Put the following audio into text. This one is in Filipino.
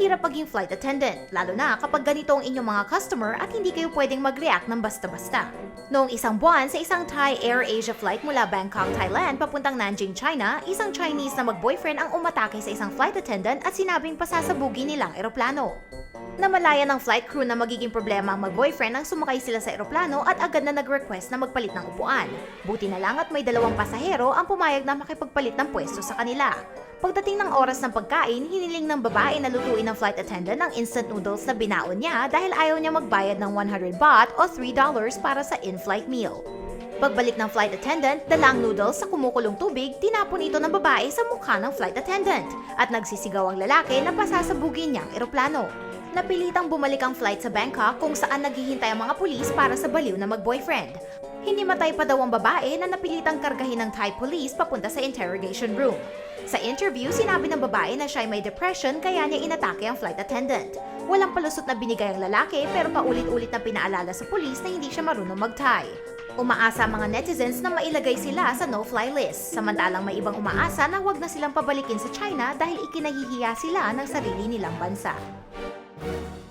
Mahirap maging flight attendant, lalo na kapag ganito ang inyong mga customer at hindi kayo pwedeng mag-react ng basta-basta. Noong isang buwan sa isang Thai Air Asia flight mula Bangkok, Thailand papuntang Nanjing, China, isang Chinese na mag-boyfriend ang umatake sa isang flight attendant at sinabing pasasabugin nilang eroplano. Namalaya ng flight crew na magiging problema ang mag-boyfriend nang sumakay sila sa eroplano at agad na nag-request na magpalit ng upuan. Buti na lang at may dalawang pasahero ang pumayag na makipagpalit ng pwesto sa kanila. Pagdating ng oras ng pagkain, hiniling ng babae na lutuin ng flight attendant ang instant noodles na binaon niya dahil ayaw niya magbayad ng 100 baht o $3 para sa in-flight meal. Pagbalik ng flight attendant, dalang noodles sa kumukulong tubig, tinapon ito ng babae sa mukha ng flight attendant at nagsisigaw ang lalaki na pasasabugin niya ang eroplano. Napilitang bumalik ang flight sa Bangkok kung saan naghihintay ang mga pulis para sa baliw na mag-boyfriend. Hinimatay pa daw ang babae na napilitang kargahin ng Thai police papunta sa interrogation room. Sa interview, sinabi ng babae na siya ay may depression kaya niya inatake ang flight attendant. Walang palusot na binigay ang lalaki pero paulit-ulit na pinaalala sa pulis na hindi siya marunong mag-Thai. Umaasa ang mga netizens na mailagay sila sa no-fly list, samantalang may ibang umaasa na huwag na silang pabalikin sa China dahil ikinahihiya sila ng sarili nilang bansa. Bye.